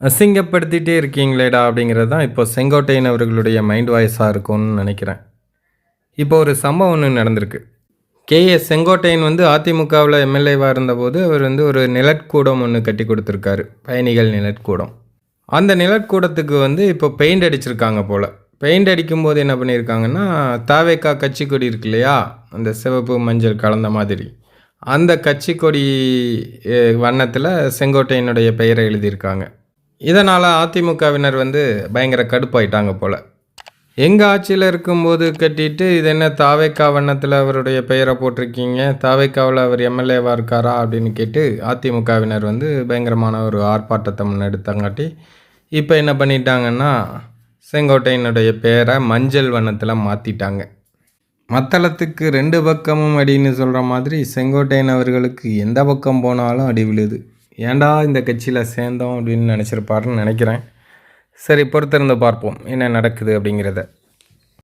அசிங்கப்படுத்திகிட்டே இருக்கீங்களேடா அப்படிங்கிறது தான் இப்போ செங்கோட்டையன் அவர்களுடைய மைண்ட் வாய்ஸாக இருக்கும்னு நினைக்கிறேன். இப்போ ஒரு சம்பவம் ஒன்று நடந்திருக்கு. கேஎஸ் செங்கோட்டையன் வந்து அதிமுகவில் எம்எல்ஏவாக இருந்தபோது அவர் வந்து ஒரு நிலட்கூடம் ஒன்று கட்டி கொடுத்துருக்காரு. பயணிகள் நிலட்கூடம் அந்த நிலட்கூடத்துக்கு வந்து இப்போ பெயிண்ட் அடிச்சிருக்காங்க போல். பெயிண்ட் அடிக்கும்போது என்ன பண்ணியிருக்காங்கன்னா தாவேக்கா கட்சி கொடி இருக்கு இல்லையா? அந்த சிவப்பு மஞ்சள் கலந்த மாதிரி. அந்த கட்சி கொடி வண்ணத்தில் செங்கோட்டையனுடைய பெயரை எழுதியிருக்காங்க. இதனால் அதிமுகவினர் வந்து பயங்கர கடுப்பாயிட்டாங்க போல். எங்கள் ஆட்சியில் இருக்கும்போது கட்டிட்டு இது என்ன தாவேக்கா வண்ணத்தில் அவருடைய பெயரை போட்டிருக்கீங்க? தாவேக்காவில் அவர் எம்எல்ஏவாக இருக்காரா? அப்படின்னு கேட்டு அதிமுகவினர் வந்து பயங்கரமான ஒரு ஆர்ப்பாட்டத்தை முன்னெடுத்தங்காட்டி இப்போ என்ன பண்ணிட்டாங்கன்னா செங்கோட்டையனுடைய பெயரை மஞ்சள் வண்ணத்தில் மாற்றிட்டாங்க மத்தளத்துக்கு ரெண்டு பக்கமும் அடின்னு சொல்கிற மாதிரி செங்கோட்டையன் அவர்களுக்கு எந்த பக்கம் போனாலும் அடி விழுது. ஏன்டா இந்த கட்சியில் சேர்ந்தோம் அப்படின்னு நினச்சிருப்பாருன்னு நினைக்கிறேன். சரி பொறுத்திருந்து பார்ப்போம். என்ன நடக்குது அப்படிங்கிறத.